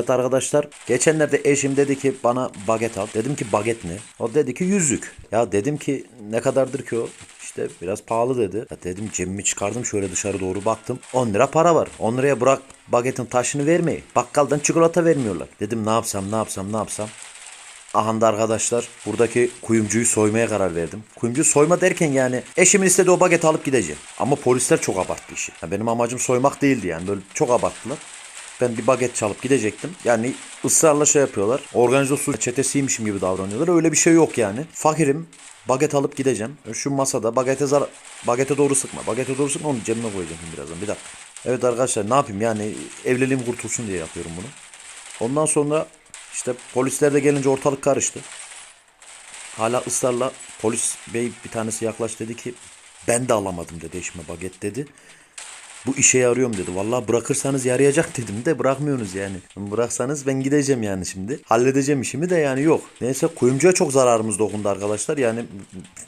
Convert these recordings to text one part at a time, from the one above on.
Evet arkadaşlar geçenlerde eşim dedi ki bana baget al. Dedim ki baget ne? O dedi ki yüzük. Ya dedim ki ne kadardır ki o? İşte biraz pahalı dedi. Ya dedim cebimi çıkardım şöyle dışarı doğru baktım. 10 lira para var. 10 liraya bırak bagetin taşını vermeyi. Bakkaldan çikolata vermiyorlar. Dedim ne yapsam ne yapsam ne yapsam. Aha da arkadaşlar buradaki kuyumcuyu soymaya karar verdim. Kuyumcuyu soyma derken yani eşimin istediği o bageti alıp gideceğim. Ama polisler çok abarttı işi. Ya benim amacım soymak değildi yani böyle çok abarttılar. Ben bir baget çalıp gidecektim. Yani ısrarla şey yapıyorlar. Organize suç çetesiymişim gibi davranıyorlar. Öyle bir şey yok yani. Fakirim. Baget alıp gideceğim. Şu masada bagete zar bagete doğru sıkma. Bagete doğru sıkma onu cebime koyacağım birazdan. Bir dakika. Evet arkadaşlar ne yapayım yani evliliğim kurtulsun diye yapıyorum bunu. Ondan sonra işte polisler de gelince ortalık karıştı. Hala ısrarla polis bey bir tanesi yaklaş dedi ki ben de alamadım dedi eşime baget dedi. Bu işe yarıyorum dedi. Vallahi bırakırsanız yarayacak dedim de bırakmıyorsunuz yani. Bıraksanız ben gideceğim yani şimdi. Halledeceğim işimi de yani yok. Neyse kuyumcuya çok zararımız dokundu arkadaşlar. Yani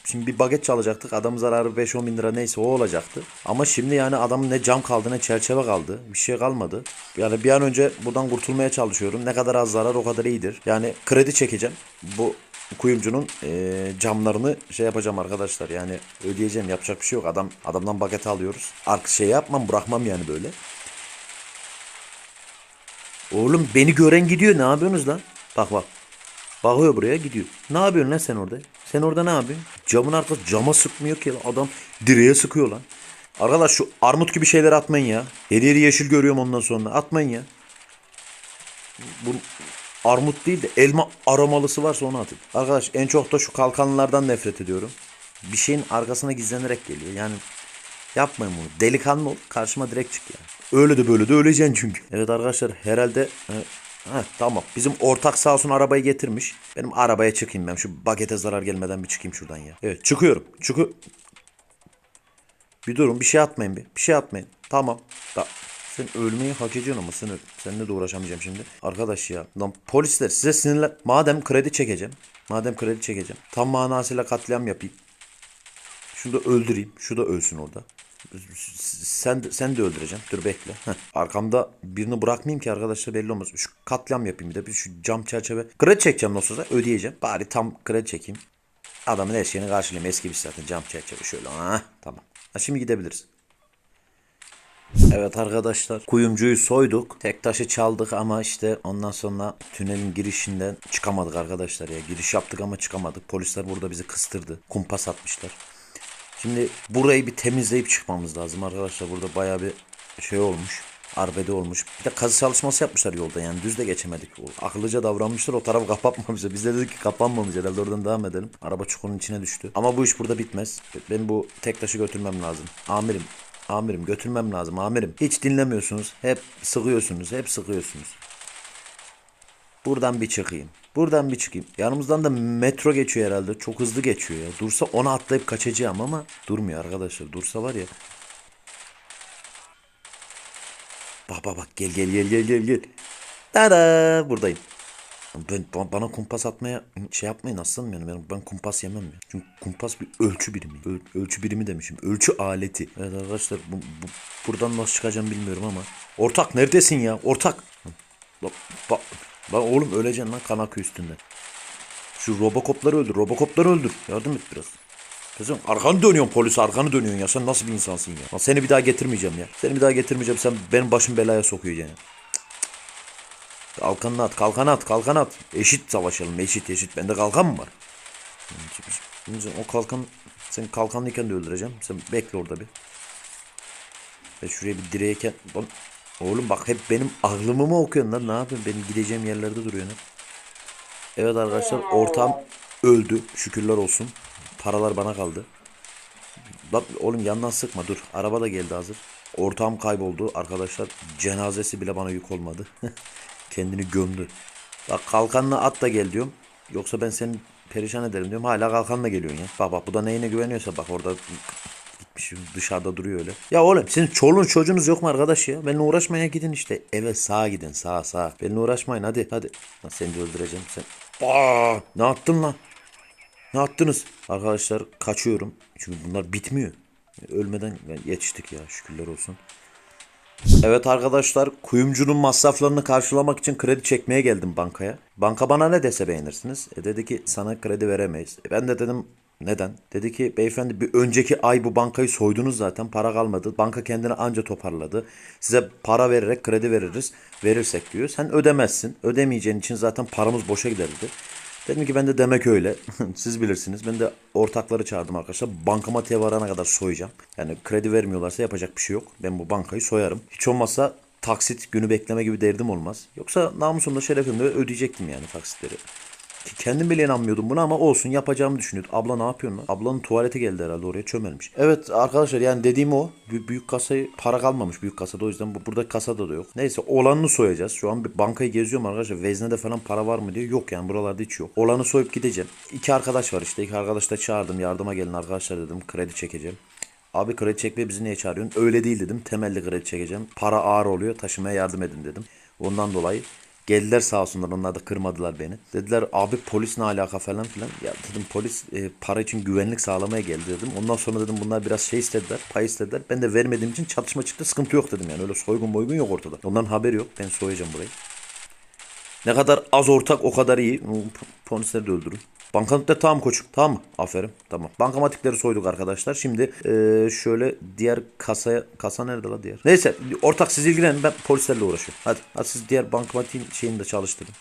şimdi bir baget çalacaktık. Adamın zararı 5-10 bin lira neyse o olacaktı. Ama şimdi yani adamın ne cam kaldı ne çerçeve kaldı. Bir şey kalmadı. Yani bir an önce buradan kurtulmaya çalışıyorum. Ne kadar az zarar o kadar iyidir. Yani kredi çekeceğim. Bu kuyumcunun eee, camlarını şey yapacağım arkadaşlar. Yani ödeyeceğim yapacak bir şey yok. Adam adamdan baget alıyoruz. Ark şey yapmam bırakmam yani böyle. Oğlum beni gören gidiyor. Ne yapıyorsunuz lan? Bak bak. Bakıyor buraya gidiyor. Ne yapıyorsun lan sen orada? Sen orada ne yapıyorsun? Camın arkası cama sıkmıyor ki adam direğe sıkıyor lan. Arkadaş şu armut gibi şeyler atmayın ya. Her yeri yeşil görüyorum ondan sonra. Atmayın ya. Bu armut değil de elma aromalısı varsa onu atın. Arkadaş en çok da şu kalkanlardan nefret ediyorum. Bir şeyin arkasına gizlenerek geliyor. Yani yapmayın bunu. Delikanlı ol. Karşıma direkt çık ya. Öyle de böyle de öleceksin çünkü. Evet arkadaşlar herhalde e, Heh, tamam. Bizim ortak sağ olsun arabayı getirmiş. Benim arabaya çıkayım ben. Şu bagete zarar gelmeden bir çıkayım şuradan ya. Evet çıkıyorum. Çıkı bir durun bir şey atmayın bir. Bir şey atmayın. Tamam. Da sen ölmeyi hak ediyorsun ama sen öl. Seninle de uğraşamayacağım şimdi. Arkadaş ya. Lan polisler size sinirler. Madem kredi çekeceğim. Madem kredi çekeceğim. Tam manasıyla katliam yapayım. Şunu da öldüreyim. Şu da ölsün orada. Sen sen de öldüreceğim. Dur bekle. Heh. Arkamda birini bırakmayayım ki arkadaşlar belli olmaz. Şu katliam yapayım bir de. Bir şu cam çerçeve. Kredi çekeceğim nasıl olsa ödeyeceğim. Bari tam kredi çekeyim. Adamın her şeyini karşılayayım. Eski bir zaten cam çerçeve şöyle. Ha, tamam. Ha, şimdi gidebiliriz. Evet arkadaşlar kuyumcuyu soyduk. Tek taşı çaldık ama işte ondan sonra tünelin girişinden çıkamadık arkadaşlar ya. Giriş yaptık ama çıkamadık. Polisler burada bizi kıstırdı. Kumpas atmışlar. Şimdi burayı bir temizleyip çıkmamız lazım arkadaşlar. Burada bayağı bir şey olmuş. Arbede olmuş. Bir de kazı çalışması yapmışlar yolda yani düz de geçemedik. O Akıllıca davranmışlar o tarafı kapatma bize. Biz de dedik ki kapanmamış herhalde oradan devam edelim. Araba çukurun içine düştü. Ama bu iş burada bitmez. Ben bu tek taşı götürmem lazım. Amirim Amirim götürmem lazım amirim. Hiç dinlemiyorsunuz. Hep sıkıyorsunuz. Hep sıkıyorsunuz. Buradan bir çıkayım. Buradan bir çıkayım. Yanımızdan da metro geçiyor herhalde. Çok hızlı geçiyor ya. Dursa ona atlayıp kaçacağım ama durmuyor arkadaşlar. Dursa var ya. Bak bak bak gel gel gel gel gel gel. Tada buradayım. Ben, ba- bana kumpas atmaya şey yapmayın aslanım yani ben, kumpas yemem ya. Çünkü kumpas bir ölçü birimi. Öl- ölçü birimi demişim. Ölçü aleti. Evet arkadaşlar bu, bu- buradan nasıl çıkacağım bilmiyorum ama. Ortak neredesin ya? Ortak. Bak, lan oğlum öleceksin lan kan akıyor üstünde. Şu robokopları öldür. Robokopları öldür. Yardım et biraz. Kızım arkanı dönüyorsun polis arkanı dönüyorsun ya. Sen nasıl bir insansın ya? Lan seni bir daha getirmeyeceğim ya. Seni bir daha getirmeyeceğim. Sen benim başım belaya sokuyor yani. Kalkanını at, kalkan at, kalkan at. Eşit savaşalım, eşit eşit. Bende kalkan mı var? Şimdi o kalkan, sen kalkanlıyken de öldüreceğim. Sen bekle orada bir. Ve şuraya bir direğe Lan, Oğlum bak hep benim aklımı mı okuyorsun lan? Ne yapıyorsun? Benim gideceğim yerlerde duruyorsun. Evet arkadaşlar ortam öldü. Şükürler olsun. Paralar bana kaldı. Lan oğlum yandan sıkma dur. Araba da geldi hazır. Ortağım kayboldu arkadaşlar. Cenazesi bile bana yük olmadı. Kendini gömdü. Bak kalkanla at da gel diyorum. Yoksa ben seni perişan ederim diyorum. Hala kalkanla geliyorsun ya. Bak bak bu da neyine güveniyorsa bak orada gitmiş dışarıda duruyor öyle. Ya oğlum senin çoluğun çocuğunuz yok mu arkadaş ya? Benimle uğraşmaya gidin işte. Eve sağa gidin sağa sağa. Benimle uğraşmayın hadi hadi. Lan seni de öldüreceğim sen. Aa, ne yaptın lan? Ne yaptınız? Arkadaşlar kaçıyorum. Çünkü bunlar bitmiyor. Ölmeden yetiştik ya şükürler olsun. Evet arkadaşlar kuyumcunun masraflarını karşılamak için kredi çekmeye geldim bankaya. Banka bana ne dese beğenirsiniz. E dedi ki sana kredi veremeyiz. E ben de dedim neden? Dedi ki beyefendi bir önceki ay bu bankayı soydunuz zaten para kalmadı. Banka kendini anca toparladı. Size para vererek kredi veririz. Verirsek diyor. Sen ödemezsin. Ödemeyeceğin için zaten paramız boşa gider. Dedim ki ben de demek öyle. Siz bilirsiniz. Ben de ortakları çağırdım arkadaşlar. Bankamatiğe varana kadar soyacağım. Yani kredi vermiyorlarsa yapacak bir şey yok. Ben bu bankayı soyarım. Hiç olmazsa taksit günü bekleme gibi derdim olmaz. Yoksa namusumda şerefimle ödeyecektim yani taksitleri. Ki kendim bile inanmıyordum buna ama olsun yapacağımı düşünüyordum. Abla ne yapıyorsun lan? Ablanın tuvalete geldi herhalde oraya çömelmiş. Evet arkadaşlar yani dediğim o. Büyük, büyük kasayı para kalmamış büyük kasada o yüzden bu, burada kasada da yok. Neyse olanını soyacağız. Şu an bir bankayı geziyorum arkadaşlar. Veznede falan para var mı diye. Yok yani buralarda hiç yok. Olanı soyup gideceğim. İki arkadaş var işte. İki arkadaş da çağırdım. Yardıma gelin arkadaşlar dedim. Kredi çekeceğim. Abi kredi çekmeye bizi niye çağırıyorsun? Öyle değil dedim. Temelli kredi çekeceğim. Para ağır oluyor. Taşımaya yardım edin dedim. Ondan dolayı geldiler sağ olsunlar. Onlar da kırmadılar beni. Dediler abi polis ne alaka falan filan. Ya dedim polis e, para için güvenlik sağlamaya geldi dedim. Ondan sonra dedim bunlar biraz şey istediler. Pay istediler. Ben de vermediğim için çatışma çıktı. Sıkıntı yok dedim yani. Öyle soygun boygun yok ortada. Onların haberi yok. Ben soyacağım burayı. Ne kadar az ortak o kadar iyi. Polisleri de öldürün. Bankamatikler tamam koçum. Tamam mı? Aferin. Tamam. Bankamatikleri soyduk arkadaşlar. Şimdi eee, şöyle diğer kasaya... Kasa nerede la diğer? Neyse ortak siz ilgilenin. Ben polislerle uğraşıyorum. Hadi. Hadi siz diğer bankamatiğin şeyini de çalıştırın.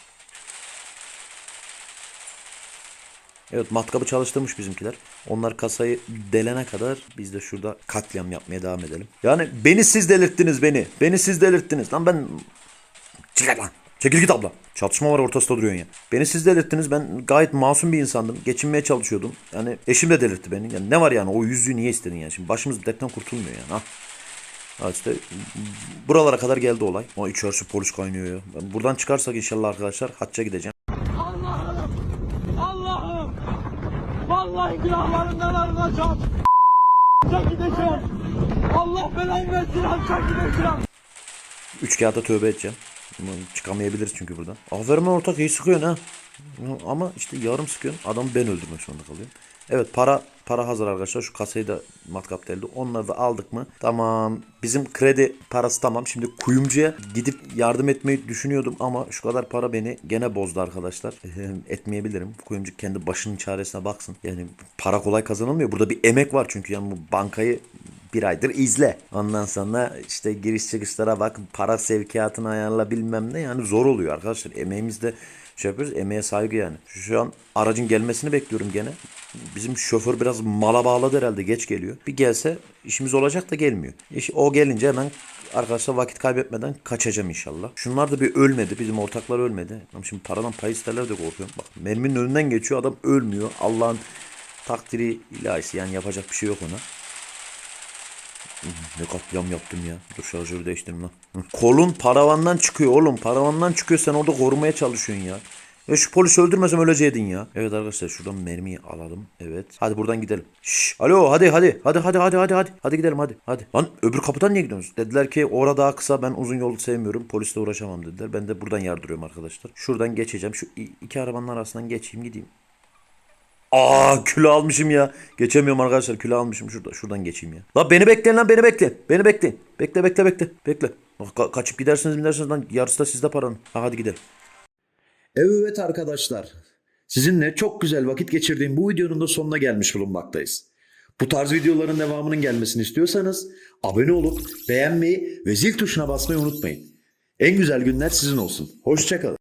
Evet matkabı çalıştırmış bizimkiler. Onlar kasayı delene kadar biz de şurada katliam yapmaya devam edelim. Yani beni siz delirttiniz beni. Beni siz delirttiniz. Lan ben Çıkar lan. Çekil git abla. Çatışma var ortasında duruyorsun ya. Beni siz delirttiniz. Ben gayet masum bir insandım. Geçinmeye çalışıyordum. Yani eşim de delirtti beni. Yani ne var yani o yüzüğü niye istedin yani? Şimdi başımız dertten kurtulmuyor yani. Ha. Ha işte buralara kadar geldi olay. O içerisi polis kaynıyor ya. Ben buradan çıkarsak inşallah arkadaşlar hacca gideceğim. Allah'ım! Allah'ım! Vallahi günahlarından arınacağım. Hacca gideceğim. Allah belanı versin hacca gideceğim. Üç kağıda tövbe edeceğim. Ama Çıkamayabiliriz çünkü buradan. Aferin ortak iyi sıkıyorsun ha. Ama işte yarım sıkıyorsun. Adamı ben öldürmek zorunda kalıyorum. Evet para para hazır arkadaşlar. Şu kasayı da matkap deldi. Onları da aldık mı? Tamam. Bizim kredi parası tamam. Şimdi kuyumcuya gidip yardım etmeyi düşünüyordum ama şu kadar para beni gene bozdu arkadaşlar. Etmeyebilirim. Kuyumcu kendi başının çaresine baksın. Yani para kolay kazanılmıyor. Burada bir emek var çünkü yani bu bankayı bir aydır izle. Ondan sonra işte giriş çıkışlara bak, para sevkiyatını ayarla bilmem ne yani zor oluyor arkadaşlar. Emeğimizde şey yapıyoruz, emeğe saygı yani. Şu an aracın gelmesini bekliyorum gene. Bizim şoför biraz mala bağladı herhalde geç geliyor. Bir gelse işimiz olacak da gelmiyor. İş, o gelince hemen arkadaşlar vakit kaybetmeden kaçacağım inşallah. Şunlar da bir ölmedi. Bizim ortaklar ölmedi. Şimdi paradan pay isterler de korkuyorum. Bak merminin önünden geçiyor adam ölmüyor. Allah'ın takdiri ilahisi yani yapacak bir şey yok ona. Ne katliam yaptım ya. Dur şarjörü değiştireyim lan. Kolun paravandan çıkıyor oğlum. Paravandan çıkıyor sen orada korumaya çalışıyorsun ya. Ya şu polisi öldürmesem öleceydin ya. Evet arkadaşlar şuradan mermiyi alalım. Evet. Hadi buradan gidelim. Şş, alo hadi hadi. Hadi hadi hadi hadi hadi. Hadi gidelim hadi. Hadi. Lan öbür kapıdan niye gidiyorsunuz? Dediler ki orada daha kısa ben uzun yolu sevmiyorum. Polisle uğraşamam dediler. Ben de buradan yardırıyorum arkadaşlar. Şuradan geçeceğim. Şu iki arabanın arasından geçeyim gideyim. Aa kilo almışım ya. Geçemiyorum arkadaşlar kilo almışım şurada. Şuradan geçeyim ya. La beni bekleyin lan beni bekleyin. Beni bekleyin. Bekle bekle bekle. Bekle. Ka- kaçıp gidersiniz gidersiniz lan yarısı da sizde paranın. Ha, hadi gidelim. Evet arkadaşlar. Sizinle çok güzel vakit geçirdiğim bu videonun da sonuna gelmiş bulunmaktayız. Bu tarz videoların devamının gelmesini istiyorsanız abone olup beğenmeyi ve zil tuşuna basmayı unutmayın. En güzel günler sizin olsun. Hoşçakalın.